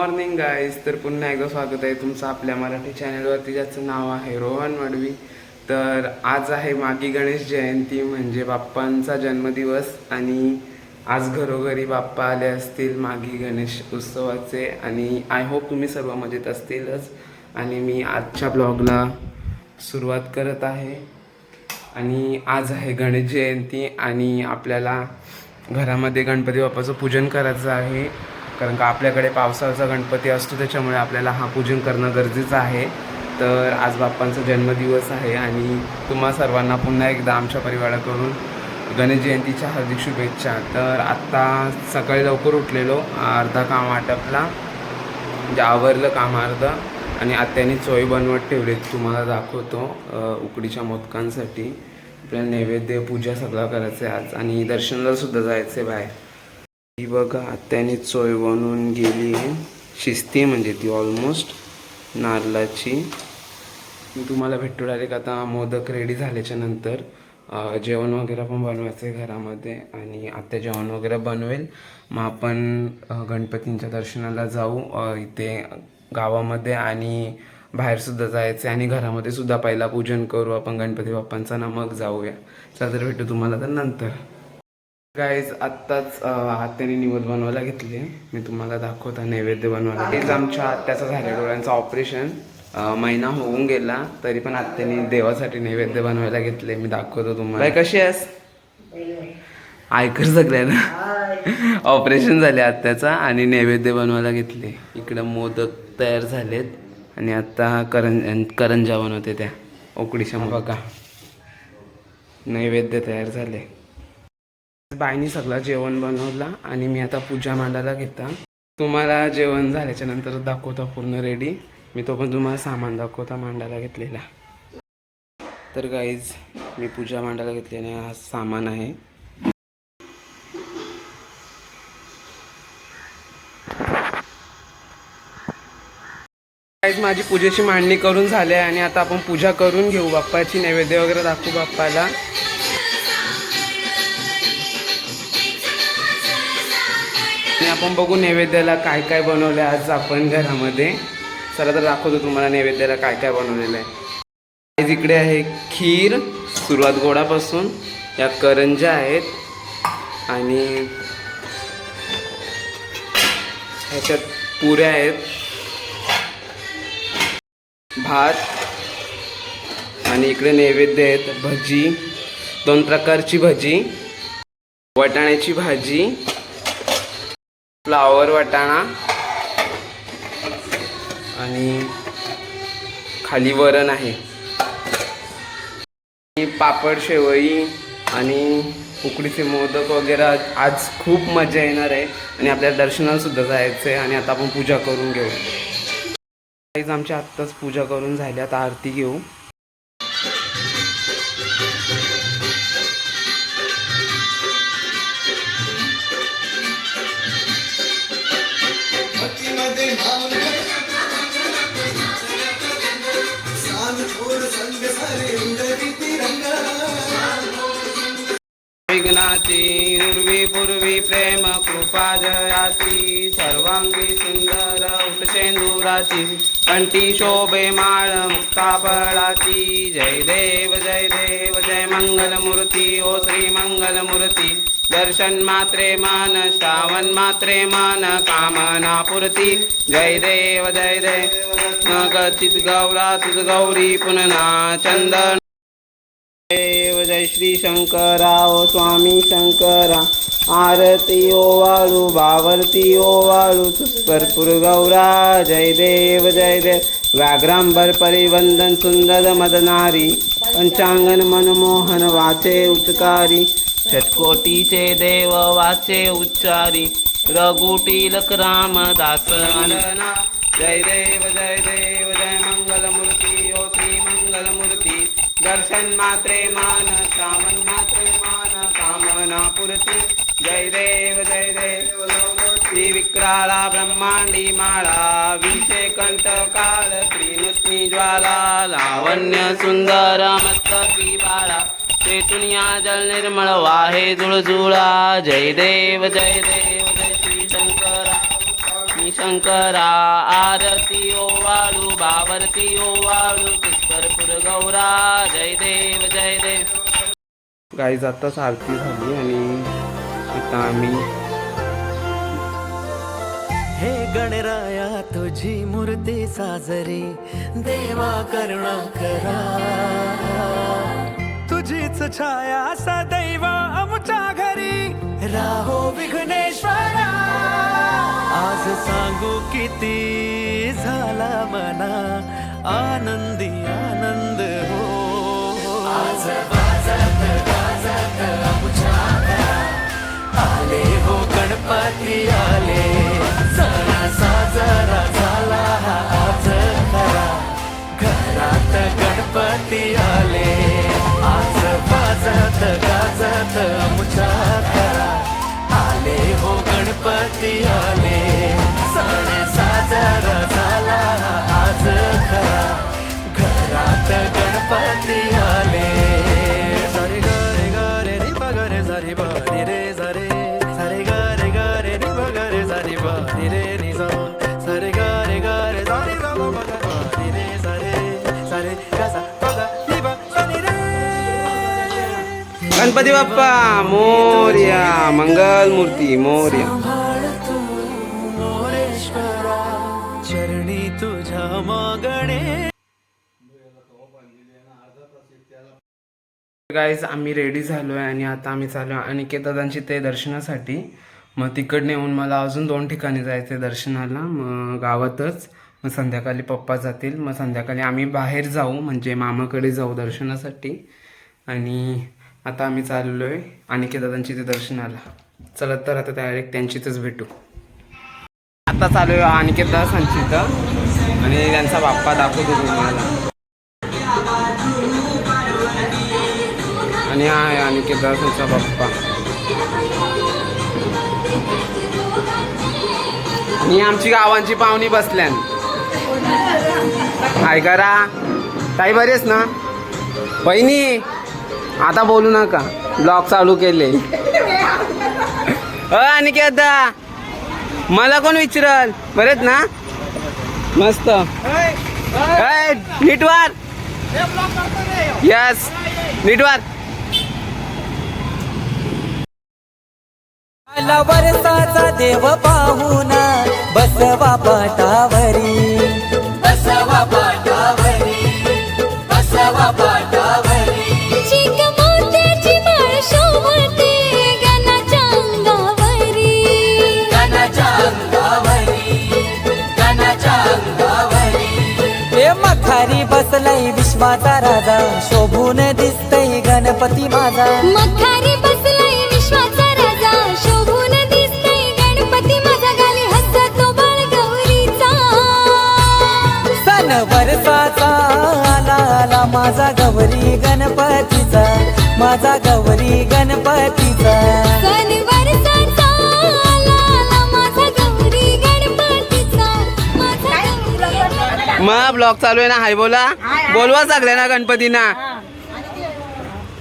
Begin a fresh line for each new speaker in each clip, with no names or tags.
Morning guys तर पुन्हा एकदा स्वागत आहे तुमचं आपल्या मराठी चॅनलवरती ज्याचं नाव आहे रोहन मडवी. तर आज आहे मागी गणेश जयंती म्हणजे बाप्पांचा जन्मदिवस. आणि आज घरोघरी बाप्पा आले असतील मागी गणेश उत्सवाचे. आणि आय होप तुम्ही सर्व मजेत असतीलच. आणि मी आजच्या ब्लॉगला सुरुवात करत आहे. आणि आज आहे गणेश जयंती आणि आपल्याला घरामध्ये गणपती बाप्पाचं पूजन करायचं आहे. कारण का आपल्याकडे पावसाचा गणपती असतो त्याच्यामुळे आपल्याला हा पूजन करणं गरजेचं आहे. तर आज बाप्पांचा जन्मदिवस आहे आणि तुम्हा सर्वांना पुन्हा एकदा आमच्या परिवाराकडून गणेश जयंतीच्या हार्दिक शुभेच्छा. तर आत्ता सकाळी लवकर उठलेलो अर्धा काम आटपला म्हणजे आवरलं काम अर्धा आणि आत्याने चोई बनवत ठेवले तुम्हाला दाखवतो उकडीच्या मोदकांसाठी. आपल्याला नैवेद्य पूजा सगळं करायचं आहे आज आणि दर्शनाला सुद्धा जायचं आहे बाहेर. ही बघा आत्याने चोय बनवून गेली आहे. शिस्ती म्हणजे ती ऑलमोस्ट नारळाची. मी तुम्हाला भेटू डायरेक्ट आता मोदक रेडी झाल्याच्यानंतर. जेवण वगैरे पण बनवायचं आहे घरामध्ये आणि आत्या जेवण वगैरे बनवेल. मग आपण गणपतींच्या दर्शनाला जाऊ. इथे गावामध्ये आणि बाहेरसुद्धा जायचं आहे आणि घरामध्ये सुद्धा पहिला पूजन करू. आपण गणपती बाप्पांचा ना मग जाऊया. चला तर भेटू तुम्हाला तर नंतर. गाईज आत्ताच आत्याने निवड बनवायला घेतली मी तुम्हाला दाखवता नैवेद्य बनवायला. हेच आमच्या आत्याचं झालं डोळ्यांचं ऑपरेशन महिना होऊन गेला तरी पण आत्याने देवासाठी नैवेद्य बनवायला घेतले. मी दाखवतो तुम्हाला. कशी आहेस? ऐकर सगळ्यांना ऑपरेशन झाले आत्याचा आणि नैवेद्य बनवायला घेतले. इकडं मोदक तयार झालेत. आणि आता करंज करंजा बनवते त्या. उकडीच्या बघा. नैवेद्य तयार झाले. बाईनी सगळं जेवण बनवलं आणि मी आता पूजा मांडायला घेता तुम्हाला जेवण झाल्याच्यानंतर दाखवता पूर्ण रेडी मी तो पण तुम्हाला सामान दाखवता मांडायला घेतलेला. तर गाईज मी पूजा मांडायला घेतलेला हा सामान आहे. गाईज माझी पूजेची मांडणी करून झाली आहे आणि आता आपण पूजा करून घेऊ. बाप्पाची नैवेद्य वगैरे दाखवू बाप्पाला. आपण बघू नैवेद्याला काय काय बनवलं आज आपण घरामध्ये. चला तर दाखवतो तुम्हाला नैवेद्याला काय काय बनवलेलं आहे. आज इकडे आहे खीर सुरुवात गोडापासून. या करंजा आहेत. आणि ह्याच्यात पुऱ्या आहेत. भात. आणि इकडे नैवेद्य आहेत भजी. दोन प्रकारची भजी. वटाण्याची भाजी. फ्लावर वाटाणा आणि खाली वरण आहे. आणि पापड शेवई आणि उकडीचे मोदक वगैरे आज खूप मजा येणार आहे आणि आपल्याला दर्शनाला सुद्धा जायचं आहे आणि आता आपण पूजा करून घेऊ. काहीच आमच्या आत्ताच पूजा करून झाली आता आरती घेऊ. विघ्नाची उर्वी पूर्वी प्रेम कृपा जयाती. सर्वांगी सुंदर उठशेंदुराची कंठी शोभे माळ मुक्ता फळाची जय देव जय देव जय मंगलमूर्ती. ओ श्री मंगलमूर्ती. दर्शन मात्रे मान श्रावण मात्रे मान कामना पुरती. जय देव जय देव गचित गौरा तुझ गौरी पुनना चंदन. जय श्री शंकरा ओ स्वामी शंकरा आरती ओ वाळू बावरती ओ वाळू भरपूर गौरा जय देव जय देव व्याघ्रांबर परिवंदन सुंदर मदनारी पंचांगन मनमोहन वाचे उच्चकारी षटकोटीचे देव वाचे उच्चारी रघुटीलक रामदास दास जय देव जय देव जय मंगलमूर्ती ओ श्री मंगलमूर्ती दर्शन मात्रे मान श्रावण मात्रे मान कामना पुरती जय देव जय देव श्री विक्राळा ब्रह्मांडी माळा विषे कंठ काळ त्रिनुष्णी ज्वाला लावण्य सुंदर मस्तकी बाळा तेथून जल निर्मळ वाहे जुळजुळा। जय देव जय देव। शंकरा
आरती ओवाळू बावरती ओवाळू पुष्करपूर गौरा जय देव जय देव.
गाईज आत्ताच आरती झाली आणि आता आम्ही
हे गणराया तुझी मूर्ती साजरी देवा करुणा करा. तुझीच छाया सदैव आमच्या घरी. राहो विघ्नेश्वरा. आज सांगू किती झाला मना? आनंदी आनंद हो, हो. आज वाजत गाजत आले हो गणपती आले. सणा साजरा झाला हा आज खरा. घरात गणपती आले. आज वाजत गाजत आमच्या घरात आले हो गणपती आले सण साजरा झाला आज खरा घरात गणपती आले सारे गरे गरे रि बगरे सारे बारी रे सारे सारे गरे गरे रि बगरे सारे बारी रे नि सा सारे गरे गरे सारे सा ग ग बारी रे सारे सारे ग सा ग ग नि ब सारे रे.
गणपती बाप्पा मोर्या मंगल मूर्ती मोर्या. गाईज आम्ही रेडी झालो आहे आणि आता आम्ही चालू आहे अनिकेतदादांची ते दर्शनासाठी. मग तिकडनं येऊन मला अजून दोन ठिकाणी जायचं आहे दर्शनाला. मग गावातच. मग संध्याकाळी पप्पा जातील. मग संध्याकाळी आम्ही बाहेर जाऊ म्हणजे मामाकडे जाऊ दर्शनासाठी. आणि आता आम्ही चाललो आहे अनिकेतदादांची ते दर्शनाला. चलत तर आता डायरेक्ट त्यांचीच भेटू. आता चालू आहे अनिकेत दादांची आणि त्यांचा बाप्पा दाखवतो तुम्हाला. आणि हा आहे अनिकेत दासांचा बाप्पा. आणि आमची गावांची पाहुणी बसल्यान. काय करा ताई बरेच ना? बहिणी आता बोलू नका. ब्लॉग चालू केले. अनिकेत दा मला कोण विचारल? बरेच ना? मस्त. ए, नीट वार यस नीट
आला वरसाचा देव पाहुणा बसवा पाटावरी. बसवा पाटावरी बसवा पाटावरी.
चिक मोत्याची माळ शोभते गणाच्या अंगावरी.
गणाच्या अंगावरी गणाच्या अंगावरी. हे मखारी बसलाय विश्वाचा राजा शोभून दिसतय गणपती माझा.
मखारी
सण वरसाचा आला आला माझा गौरी गणपतीचा माझा गौरी गणपतीचा.
मग ब्लॉग चालू आहे ना? हाय बोला. बोलवा सगळ्यांना गणपतीना.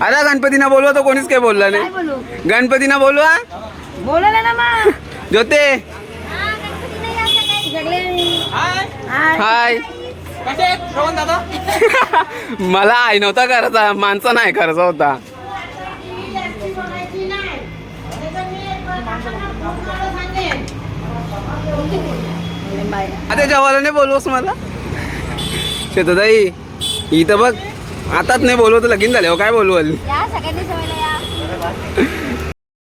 अरे गणपतीना बोलवा तर कोणीच काही बोलला नाही. गणपतीना बोलवा.
बोलवलं ना मग
ज्योते. हाय. मला आई नव्हता करायचा माणसा नाही करायचा होता. आता जेवायला नाही बोलवस मला? शेतताई इथं बघ आताच नाही बोलवत लगीन झाल्यावर काय बोलवल?
या या.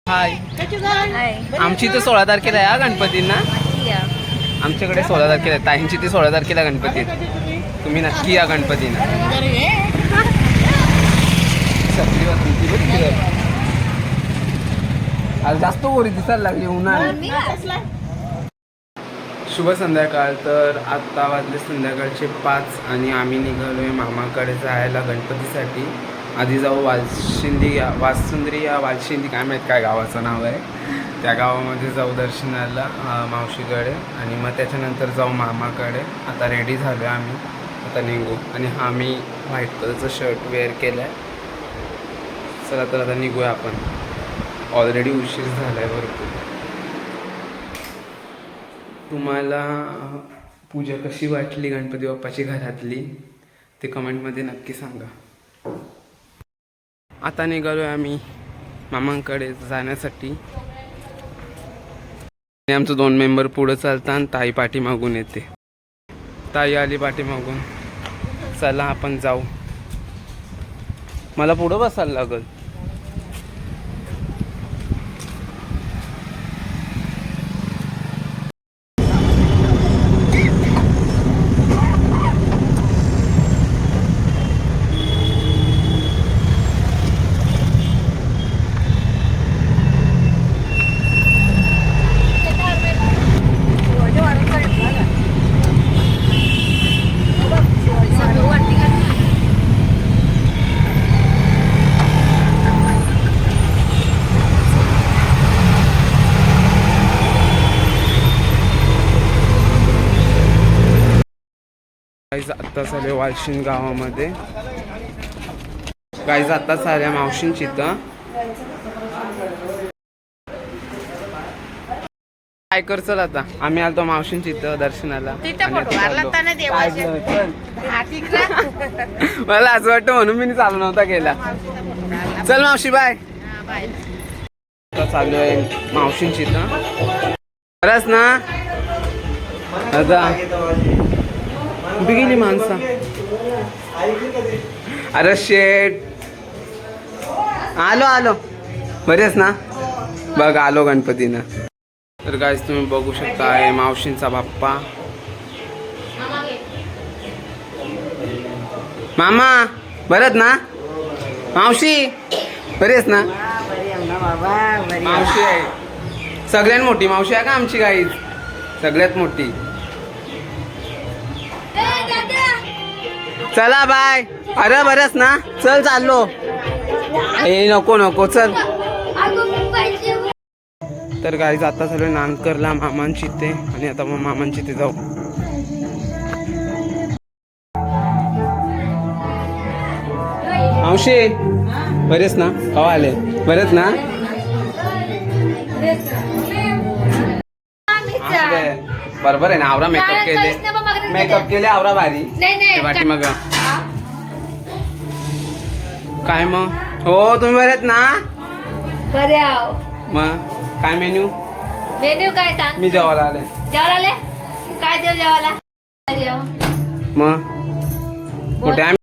हाय. आमची इथं सोळा तारखेला आहे हा गणपतींना आमच्याकडे सोळा तारखेला आहे ताईंची ती सोळा तारखेला गणपती आहे. तुम्ही नक्की या गणपतींना. आज जास्त गोरी दिसायला लागली उन्हाळ्यात शुभ संध्याकाळ तर आत्ता वाजले संध्याकाळचे पाच आणि आम्ही निघालोय मामाकडे जायला गणपतीसाठी. आधी जाऊ वालशिंदी या वासुंद्री या वालशिंदी काय माहीत काय गावाचं नाव आहे. त्या गावामध्ये जाऊ दर्शनाला मावशीकडे. आणि मग त्याच्यानंतर जाऊ मामाकडे. आता रेडी झालो आहे आम्ही. आता निघू आणि हा मी व्हाईट कलरचं शर्ट वेअर केलं आहे चला तर आता निघूया आपण. ऑलरेडी उशीर झाला आहे भरपूर. तुम्हाला पूजा कशी वाटली गणपती बाप्पाची घरातली? ते कमेंटमध्ये नक्की सांगा. आता निघालोय आम्ही मामांकडे जाण्यासाठी. आणि आमचं दोन मेंबर पुढं चालतात आणि ताई पाठीमागून येते. ताई आली पाठी मागून चला आपण जाऊ. मला पुढं बसायला लागल. गाईज आत्ताच आले वालशिन गावामध्ये. गाईज आत्ताच आल्या मावशींची इथं. काय कर चल आता. आम्ही आलतो मावशींची इथं दर्शनाला. मला असं वाटतं म्हणून मी चालू नव्हता गेला चल मावशी बाय आता चालू आहे मावशींची इथं. खरंच ना? आता कुठे माणसं. अरे शेट आलो आलो. बरेच ना? बघ आलो गणपतीनं. तर काय तुम्ही बघू शकता आहे मावशींचा बाप्पा. मामा बरत ना? मावशी बरेच ना? मावशी आहे. सगळ्यात मोठी मावशी आहे का आमची गाईच सगळ्यात मोठी. चला बाय. अरे बरंच ना. चल चाललो. ए नको नको चल. तर गाई आता चालू नानकरला मामांची ते आणि आता मग मामांची ते जाऊ. मावशी बरेच ना? कवा आले. बरेच ना. बरोबर आहे ना? आवरा मेकअप केले. मेकअप केले आवरा भारी. ते वाटी मग काय मग? हो तुम्ही बरे आहेत ना?
बरे आहो.
मग काय मेन्यू?
मेन्यू काय सांग?
मी जेवायला आले.
जेवायला आले? काय देऊ जेवायला? जेव.
मग कुठे आहे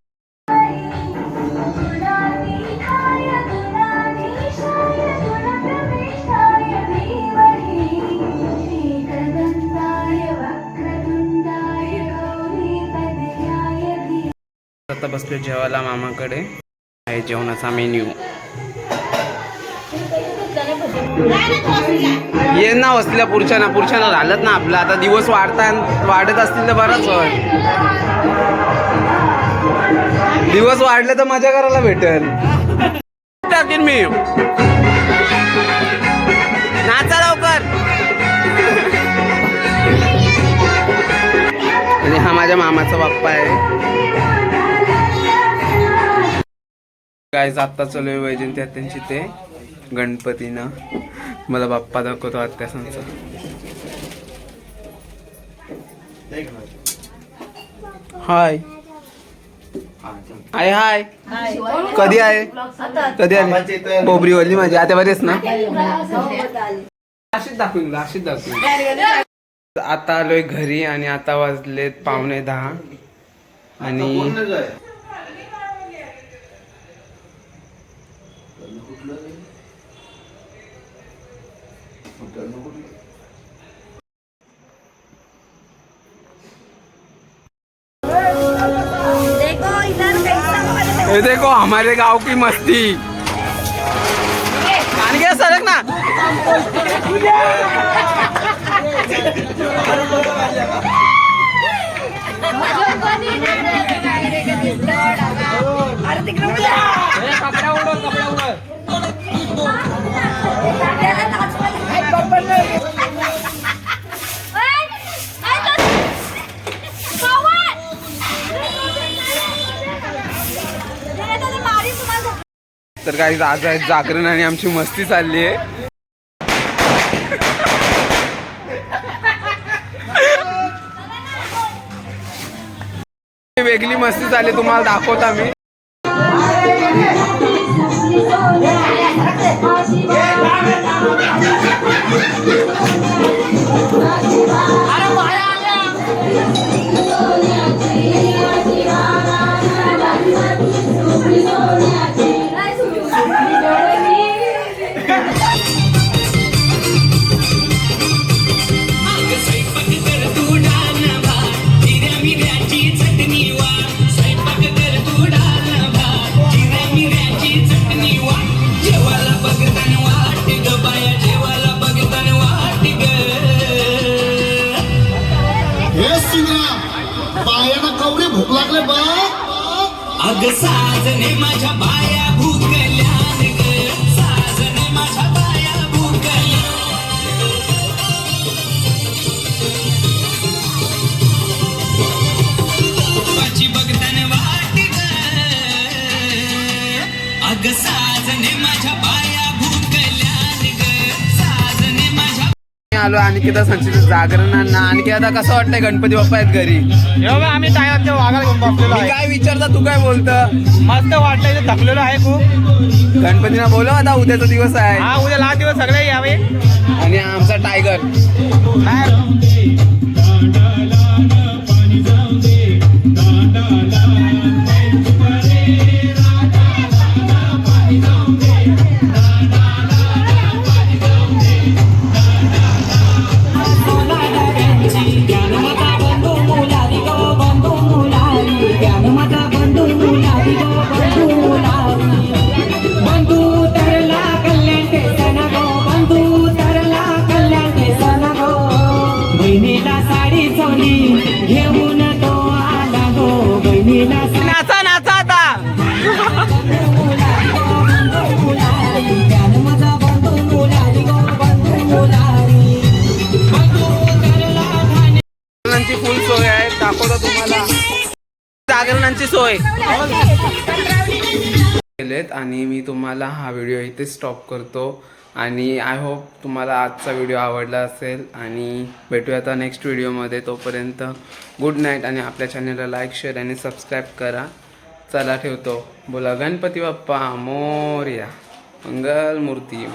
बसलो जेवायला मामाकडे. आहे जेवणाचा मेन्यू ये ना वसल्या पुढच्या ना पुढच्या ना झालं ना आपलं. आता दिवस वाढता वाढत असतील तर बराच होय दिवस वाढले तर मजा करायला भेटेल. टाकेन मी. नाचा लवकर. आणि हा माझ्या मामाचा बाप्पा आहे. गायज आत्ता चालू आहे वैजंती आत्यांची ते? गणपतीनं. मला बाप्पा दाखवतो आत्यासांचा. हाय. हाय हाय. कधी आहे? कधी आले? बोबरीवली माझी. आता बरेच ना? अशीच दाखवून अशीच दाखवून. आता आलोय घरी आणि आता वाजलेत पावणे दहा. आणि ये देखो हमारे गांव की मस्ती। आणखी सरक ना? गाईज आज आहे जागरण आणि आमची मस्ती चालली आहे. वेगळी मस्ती चालली तुम्हाला दाखवता मी आलो अनिकेता संचित जागरणांना. आणखी आता कसं वाटतंय गणपती बाप्पा आहेत घरी?
आम्ही टायरच्या वाघाला घेऊन बसलेलो
मी
आहे.
काय विचारता तू काय बोलत?
मस्त वाटतंय थकलेलो आहे खूप.
गणपतीला बोलव आता उद्याचा दिवस आहे.
हा उद्या लास्ट दिवस सगळे यावे.
आणि आमचा टायगर. जागरणांची फुल सोय आहे. दाखवतो तुम्हाला. जागरणांची सोय. केलेत आणि मी तुम्हाला हा व्हिडिओ इथे स्टॉप करतो. आणि आय होप तुम्हाला आजचा व्हिडिओ आवडला असेल. आणि भेटूया आता नेक्स्ट व्हिडिओमध्ये तोपर्यंत गुड नाईट आणि आपल्या चॅनलला लाईक शेअर आणि सबस्क्राईब करा. चला ठेवतो. बोला गणपती बाप्पा मोर्या मंगल मूर्ती